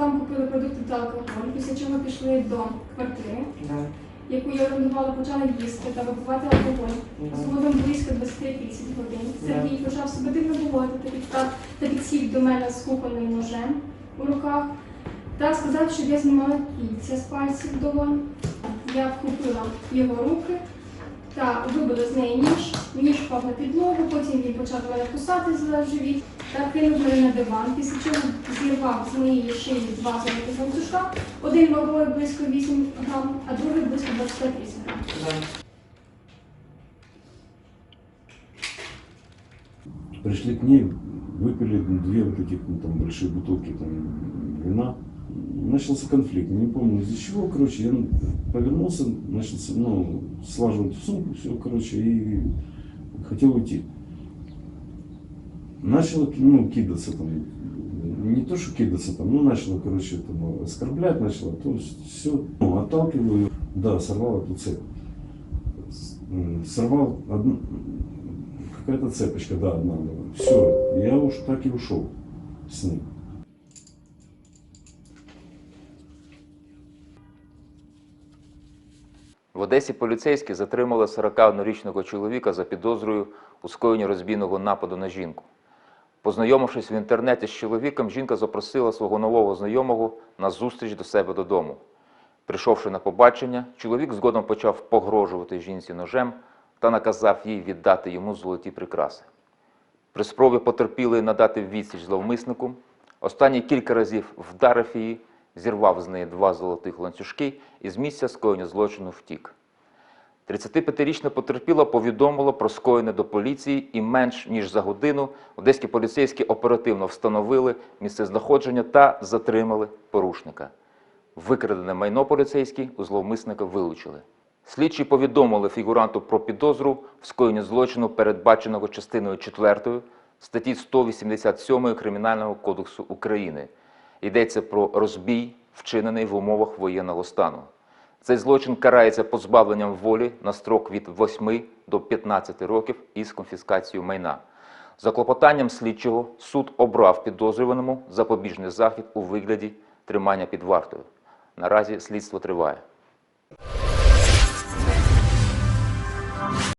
там купили продукти та алкоголь, після чого пішли до квартири, Да. яку я орендувала, почали їсти та випивати алкоголь. Згодом близько 20-30 годин. Сергій почав себе дивно поводити та, та підсів до мене з кухонним ножем у руках та сказав, щоб я знімала кільця з пальців долонь. Я вхопила його руки та вибила з неї ніж. Ніж впав на підлогу, потім він почав мене кусати за живіт та кинув мене на диван, після чого зірвав з моєї шиї два золотих ланцюжка. Один вагою близько 8 грам, а другий близько 28 грам. Да. Пришли к ней, выпили две вот этих ну, там большие бутылки там, вина. Начался конфликт, не помню из-за чего, короче, я повернулся, начал ну, слаживать в сумку все, короче, и хотел уйти. Начал ну, кидаться там, не то что кидаться там, ну начал, короче, там, оскорблять начала, то есть все, ну, отталкиваю, да, сорвал эту цепь. Сорвал одну, какая-то цепочка, да, одна была. Все, я уж так и ушел с ним. В Одесі поліцейські затримали 41-річного чоловіка за підозрою у скоєнні розбійного нападу на жінку. Познайомившись в інтернеті з чоловіком, жінка запросила свого нового знайомого на зустріч до себе додому. Прийшовши на побачення, чоловік згодом почав погрожувати жінці ножем та наказав їй віддати йому золоті прикраси. При спробі потерпілий надати відсіч зловмиснику, останній кілька разів вдарив її, зірвав з неї два золотих ланцюжки і з місця скоєння злочину втік. 35-річна потерпіла повідомила про скоєне до поліції і менш ніж за годину одеські поліцейські оперативно встановили місце знаходження та затримали порушника. Викрадене майно поліцейські у зловмисника вилучили. Слідчі повідомили фігуранту про підозру в скоєнні злочину, передбаченого частиною 4 статті 187 Кримінального кодексу України. Йдеться про розбій, вчинений в умовах воєнного стану. Цей злочин карається позбавленням волі на строк від 8 до 15 років із конфіскацією майна. За клопотанням слідчого суд обрав підозрюваному запобіжний захід у вигляді тримання під вартою. Наразі слідство триває.